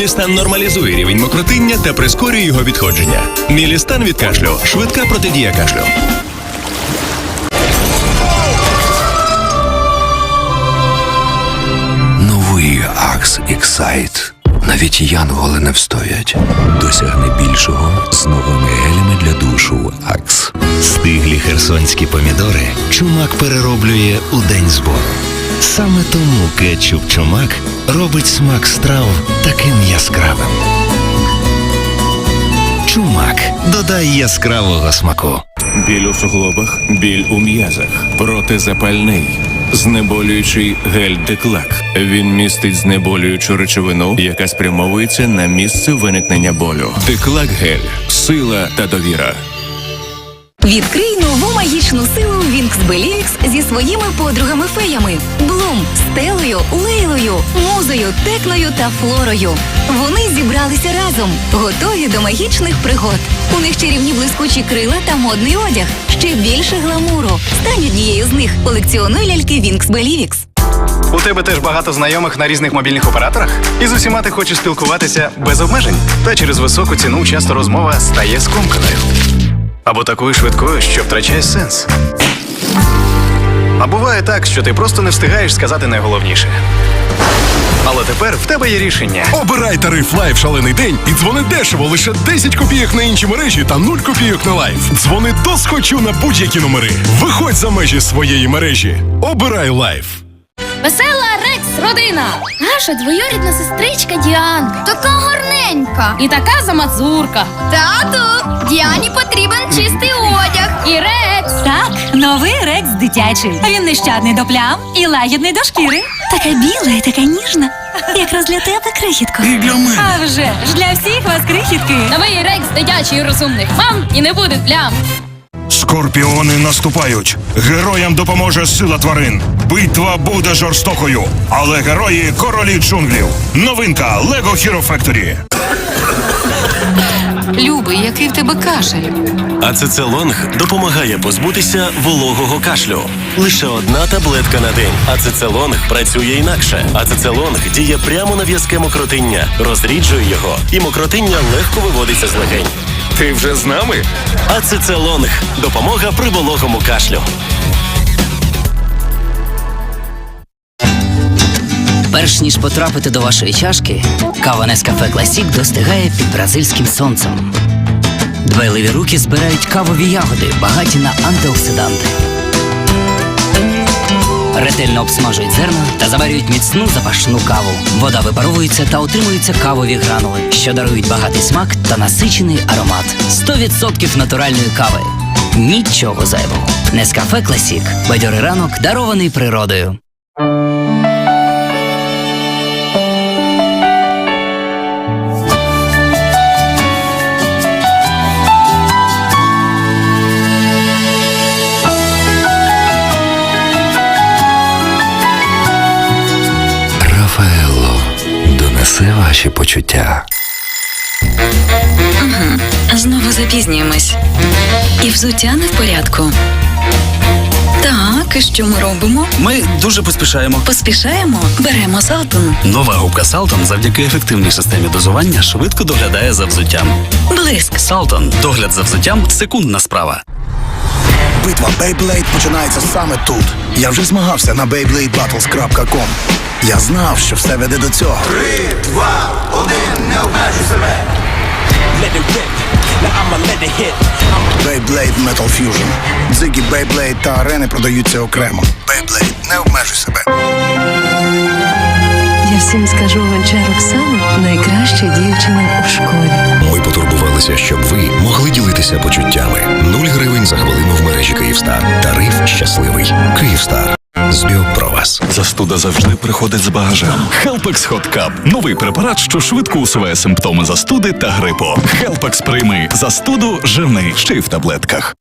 Мілістан нормалізує рівень мокротиння та прискорює його відходження. Мілістан від кашлю швидка протидія кашлю. Новий Акс Ексайт. Навіть янголи не встоять. Досягни більшого з новими гелями для душу Акс. Стиглі херсонські помідори чумак перероблює у день збору. Саме тому кетчуп чумак робить смак страв таким яскравим. Чумак додай яскравого смаку. Біль у суглобах, біль у м'язах, протизапальний, знеболюючий гель деклак. Він містить знеболюючу речовину, яка спрямовується на місце виникнення болю. Деклак гель, сила та довіра. Відкрий нову магічну силу Вінкс Белівікс зі своїми подругами-феями Блум, Стелою, Лейлою, Музою, Текною та Флорою. Вони зібралися разом, готові до магічних пригод. У них чарівні блискучі крила та модний одяг. Ще більше гламуру. Стань однією з них. Колекціонуй ляльки Вінкс Белівікс. У тебе теж багато знайомих на різних мобільних операторах, і з усіма ти хочеш спілкуватися без обмежень. Та через високу ціну часто розмова стає скомканою. Або такою швидкою, що втрачає сенс. А буває так, що ти просто не встигаєш сказати найголовніше. Але тепер в тебе є рішення. Обирай тариф Лайф шалений день і дзвони дешево лише 10 копійок на інші мережі та 0 копійок на лайф. Дзвони досхочу на будь-які номери. Виходь за межі своєї мережі. Обирай лайф. Весела родина! Наша двоюрідна сестричка Діанка. Така гарненька. І така замазурка. Тату, Діані потрібен чистий одяг. І Рекс. Так, новий рекс дитячий. Він нещадний до плям і лагідний до шкіри. Така біла і така ніжна. Якраз для тебе, крихітко. І для мене. А вже ж для всіх вас крихітки. Новий Рекс дитячий і розумних мам і не буде плям. Скорпіони наступають. Героям допоможе сила тварин. Битва буде жорстокою, але герої королі джунглів. Новинка Лего Hero Factory. Любий, який в тебе кашель. Ацецелонг допомагає позбутися вологого кашлю. Лише одна таблетка на день. Ацецелонг працює інакше. Ацецелонг діє прямо на в'язке мокротиння, розріджує його, і мокротиння легко виводиться з легень. Ти вже з нами? Ацецелонг допомога при вологому кашлю. Перш ніж потрапити до вашої чашки, кава Нескафе Класік достигає під бразильським сонцем. Дбайливі руки збирають кавові ягоди, багаті на антиоксиданти. Ретельно обсмажують зерна та заварюють міцну запашну каву. Вода випаровується та отримуються кавові гранули, що дарують багатий смак та насичений аромат. 100% натуральної кави. Нічого зайвого. Нескафе Класік. Бадьорий ранок, дарований природою. Донесе ваші почуття. Знову запізнюємось. І взуття не в порядку. Так, і що ми робимо? Ми дуже поспішаємо. Поспішаємо, беремо Салтон. Нова губка Салтон завдяки ефективній системі дозування швидко доглядає за взуттям. Блиск. Салтон догляд за взуттям секундна справа. Битва Beyblade починається саме тут. Я вже змагався на BeybladeBattles.com. Я знав, що все веде до цього. Три, два, один, не обмежуй себе. Beyblade Metal Fusion. Дзигі Beyblade та арени продаються окремо. Beyblade, не обмежуй себе. Всім скажу Гончар Оксана найкраща дівчина у школі. Ми потурбувалися, щоб ви могли ділитися почуттями. Нуль гривень за хвилину в мережі Київстар. Тариф щасливий. Київстар. Збіг про вас. Застуда завжди приходить з багажем. Хелпекс Hot Cup – новий препарат, що швидко усуває симптоми застуди та грипу. Хелпекс прийми застуду живний ще й в таблетках.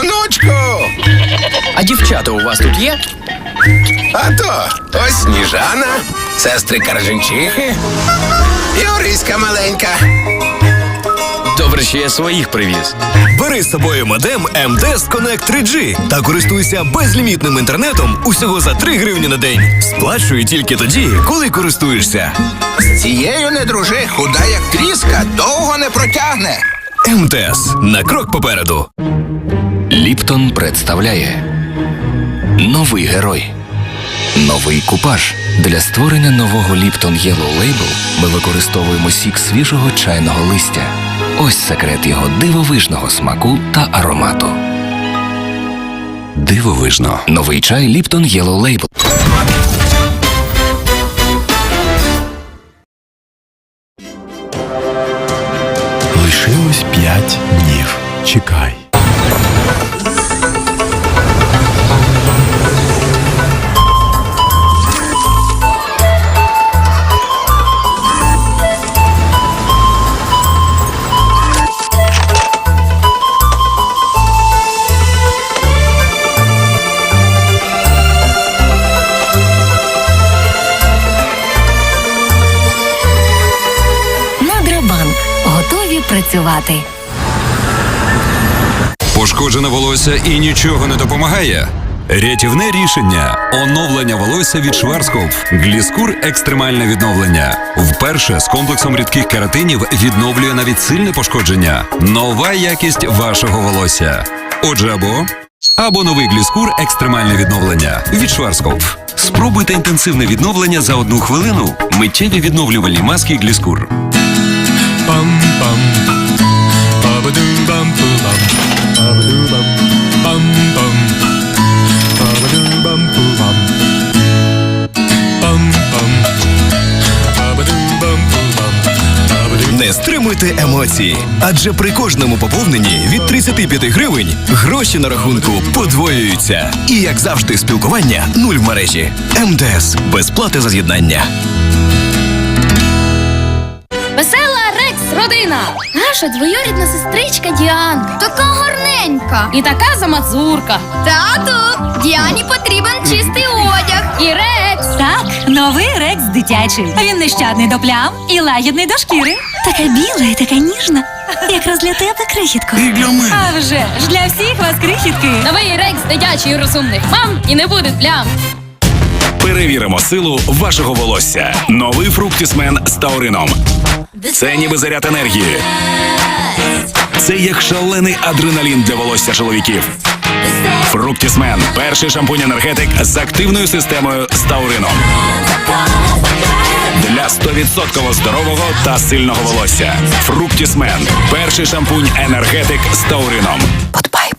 Онучку! Дівчата у вас тут є? А то ось Сніжана, сестри Карженчихи, Юриська маленька. Добре, що я своїх привіз. Бери з собою модем МТС Connect 3G та користуйся безлімітним інтернетом усього за 3 гривні на день. Сплачуй тільки тоді, коли користуєшся. З цією не дружи, худа як тріска, довго не протягне. МТС на крок попереду. Ліптон представляє новий герой. Новий купаж. Для створення нового Ліптон Yellow Label ми використовуємо сік свіжого чайного листя. Ось секрет його дивовижного смаку та аромату. Дивовижно. Новий чай Ліптон Yellow Label. Лишилось п'ять днів. Чекай. Працювати. Пошкоджене волосся і нічого не допомагає. Рятівне рішення оновлення волосся від Шварцкопф. Гліскур екстремальне відновлення. Вперше з комплексом рідких кератинів відновлює навіть сильне пошкодження. Нова якість вашого волосся. Отже, або або новий гліскур екстремальне відновлення від Шварцкопф. Спробуйте інтенсивне відновлення за одну хвилину. Миттєві відновлювальні маски гліскур. Стримуйте емоції, адже при кожному поповненні від 35 гривень гроші на рахунку подвоюються. І як завжди, спілкування нуль в мережі. МТС безплата за з'єднання. Весела родина. Наша двоюрідна сестричка Діана. Така гарненька. І така замазурка. Тату, Діані потрібен чистий одяг. І Рекс. Так, новий рекс дитячий. Він нещадний до плям і лагідний до шкіри. Така біла і така ніжна. Якраз для тебе, крихітко. І для мене. А вже ж для всіх вас крихітки. Новий Рекс дитячий розумних мам і не буде плям. Перевіримо силу вашого волосся. Новий фруктісмен з таурином. Це ніби заряд енергії. Це як шалений адреналін для волосся чоловіків. Фруктісмен перший шампунь енергетик з активною системою з таурином. Для 100% здорового та сильного волосся. Фруктісмен перший шампунь енергетик з таурином.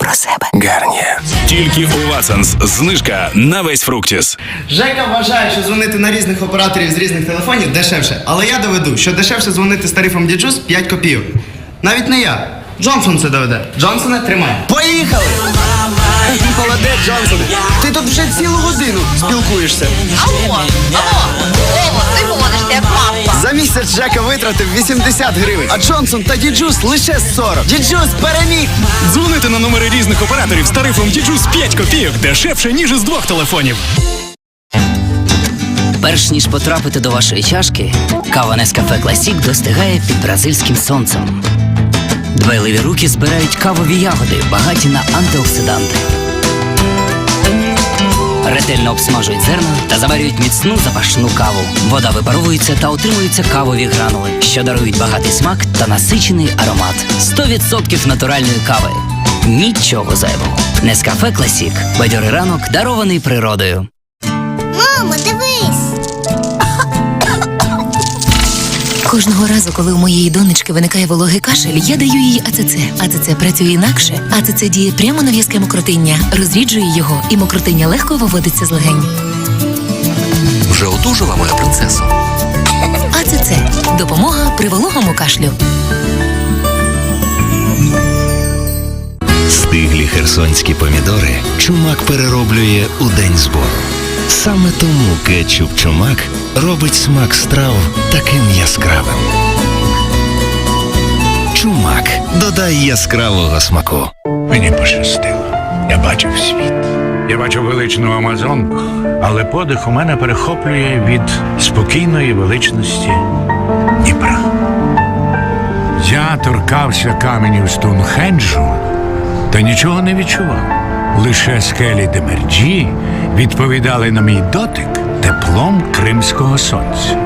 Про себе. Гарніє. Тільки у Ватсенс знижка на весь фруктіс. Жека вважає, що дзвонити на різних операторів з різних телефонів дешевше, але я доведу, що дешевше дзвонити з тарифом Діджус 5 копійок. Навіть не я. Джонсон це доведе. Джонсоне, тримай. Поїхали! Молодець, Джонсоне. Ти тут вже цілу годину спілкуєшся. Алло, алло, О, ти говориш, як мавпа. За місяць Жека витратив 80 гривень, а Джонсон та Діджус лише 40. Діджус переміг! Дзвоните на номери різних операторів з тарифом Діджус 5 копійок дешевше, ніж із двох телефонів. Перш ніж потрапити до вашої чашки, кава Нескафе Класік достигає під бразильським сонцем. Дбайливі руки збирають кавові ягоди, багаті на антиоксиданти. Ретельно обсмажують зерна та заварюють міцну запашну каву. Вода випаровується та утримуються кавові гранули, що дарують багатий смак та насичений аромат. 100% натуральної кави. Нічого зайвого. Нескафе Класік. Бадьорий ранок, дарований природою. Кожного разу, коли у моєї донечки виникає вологий кашель, я даю їй АЦЦ. АЦЦ працює інакше. АЦЦ діє прямо на в'язке мокротиння, розріджує його, і мокротиння легко виводиться з легень. Вже одужала моя принцеса. АЦЦ допомога при вологому кашлю. Стиглі херсонські помідори чумак перероблює у день збору. Саме тому кетчуп чумак робить смак страв таким яскравим. Чумак додай яскравого смаку. Мені пощастило. Я бачив світ. Я бачив величну Амазонку, але подих у мене перехоплює від спокійної величності Дніпра. Я торкався каменів Стоунхенджу та нічого не відчував. Лише скелі Демерджі відповідали на мій дотик теплом кримського сонця.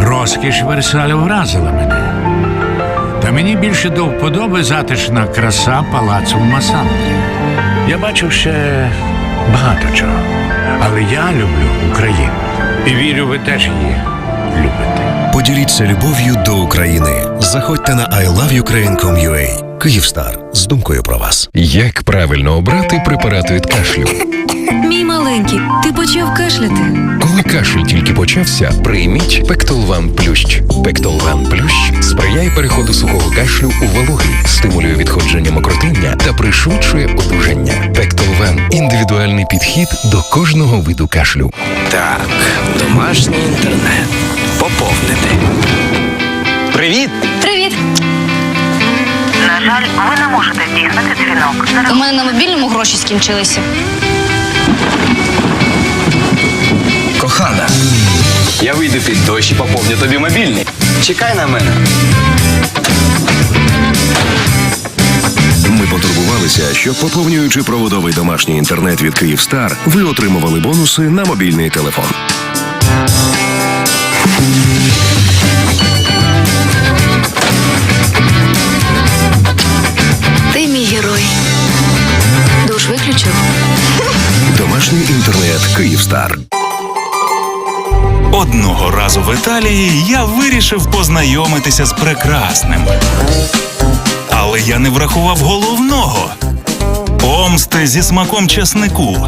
Розкіш Версалю вразила мене. Та мені більше до вподоби затишна краса палацу в Масандрі. Я бачив ще багато чого. Але я люблю Україну. І вірю, ви теж її любите. Поділіться любов'ю до України. Заходьте на iloveukraine.com.ua. Київстар з думкою про вас. Як правильно обрати препарат від кашлю? Маленький, ти почав кашляти. Коли кашель тільки почався, прийміть Пектолван Плющ. Пектолван Плющ сприяє переходу сухого кашлю у вологий, стимулює відходження мокротиння та пришвидшує одужання. Пектолван індивідуальний підхід до кожного виду кашлю. Так, домашній інтернет. Поповнити. Привіт! Привіт! На жаль, ви не можете здійснити дзвінок. У мене на мобільному гроші скінчилися. Кохана, я вийду під дощ і поповню тобі мобільний. Чекай на мене. Ми потурбувалися, щоб поповнюючи проводовий домашній інтернет від Київстар, ви отримували бонуси на мобільний телефон. Інтернет Київстар. Одного разу в Італії я вирішив познайомитися з прекрасним. Але я не врахував головного помсти зі смаком часнику.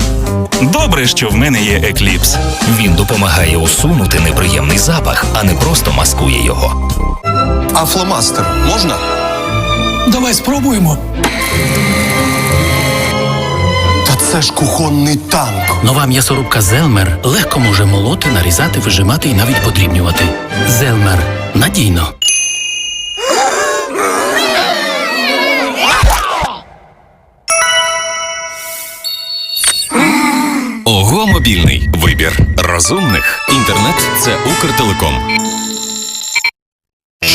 Добре, що в мене є екліпс. Він допомагає усунути неприємний запах, а не просто маскує його. А фломастер можна? Давай спробуємо. Це ж кухонний танк. Нова м'ясорубка Зелмер легко може молоти, нарізати, вижимати і навіть подрібнювати. Зелмер надійно. Ого мобільний вибір розумних. Інтернет це Укртелеком.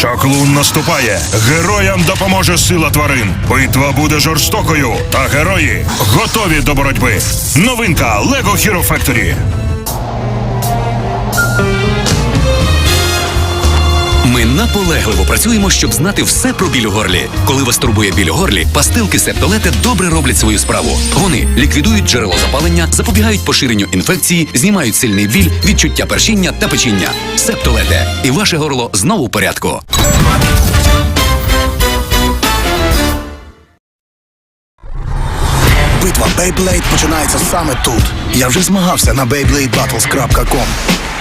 Шаклун наступає. Героям допоможе сила тварин. Битва буде жорстокою, та герої готові до боротьби. Новинка Lego Hero Factory. Наполегливо працюємо, щоб знати все про біль у горлі. Коли вас турбує біль у горлі, пастилки септолете добре роблять свою справу. Вони ліквідують джерело запалення, запобігають поширенню інфекції, знімають сильний біль, відчуття першіння та печіння. Септолете. І ваше горло знову в порядку. Битва Beyblade починається саме тут. Я вже змагався на BeybladeBattles.com.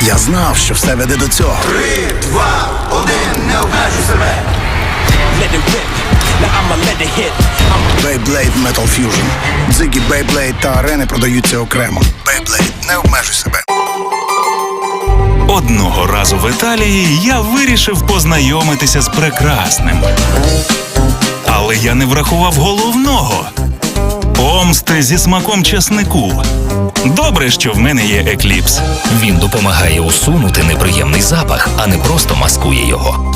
Я знав, що все веде до цього. Три, два, один, не обмежуй себе. Beyblade Metal Fusion. Дзигі Beyblade та арени продаються окремо. Beyblade, не обмежуй себе. Одного разу в Італії я вирішив познайомитися з прекрасним. Але я не врахував головного помсти зі смаком часнику. Добре, що в мене є екліпс. Він допомагає усунути неприємний запах, а не просто маскує його.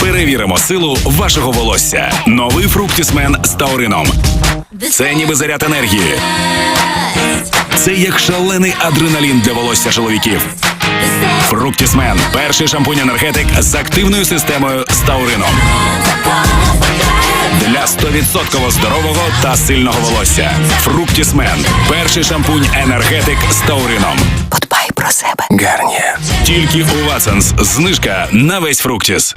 Перевіримо силу вашого волосся. Новий фруктісмен з таурином. Це ніби заряд енергії. Це як шалений адреналін для волосся чоловіків. Фруктісмен перший шампунь енергетик з активною системою з таурином. Для 100% здорового та сильного волосся. Фруктісмен перший шампунь енергетик з таурином. Подбай про себе. Гарніє. Тільки у Ватсенс знижка на весь фруктіс.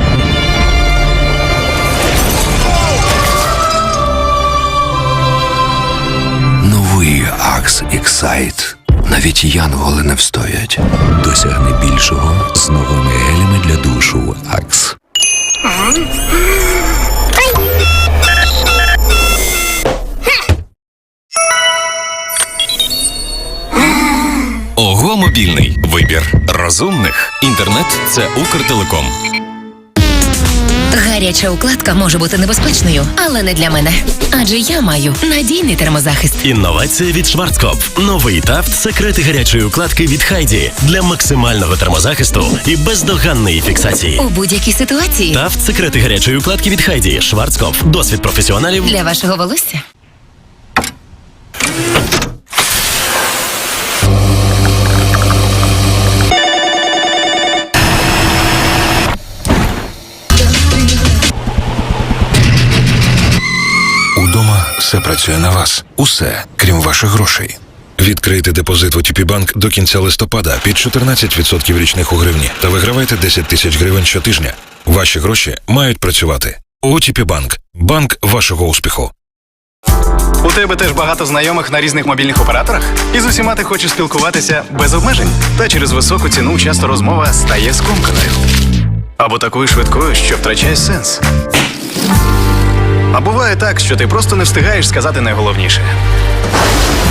Новий Акс Excite. Навіть янголи не встоять. Досягни більшого з новими гелями для душу Акс. Мобільний вибір розумних. Інтернет це Укртелеком. Гаряча укладка може бути небезпечною, але не для мене. Адже я маю надійний термозахист. Інновація від Шварцкопф. Новий тафт секрети гарячої укладки від Хайді для максимального термозахисту і бездоганної фіксації. У будь-якій ситуації Тафт секрети гарячої укладки від Хайді. Шварцкопф. Досвід професіоналів. для вашого волосся. Все працює на вас. Усе, крім ваших грошей. Відкрийте депозит в OTP Банк до кінця листопада під 14% річних у гривні та вигравайте 10 тисяч гривень щотижня. Ваші гроші мають працювати. OTP Банк. Банк вашого успіху. У тебе теж багато знайомих на різних мобільних операторах? І з усіма ти хочеш спілкуватися без обмежень. Та через високу ціну часто розмова стає скомканою. Або такою швидкою, що втрачає сенс. А буває так, що ти просто не встигаєш сказати найголовніше.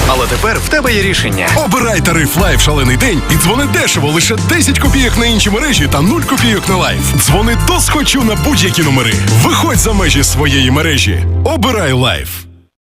Але тепер в тебе є рішення. Обирай тариф Лайф шалений день і дзвони дешево лише 10 копійок на інші мережі та 0 копійок на лайф. Дзвони досхочу на будь-які номери. Виходь за межі своєї мережі. Обирай лайф.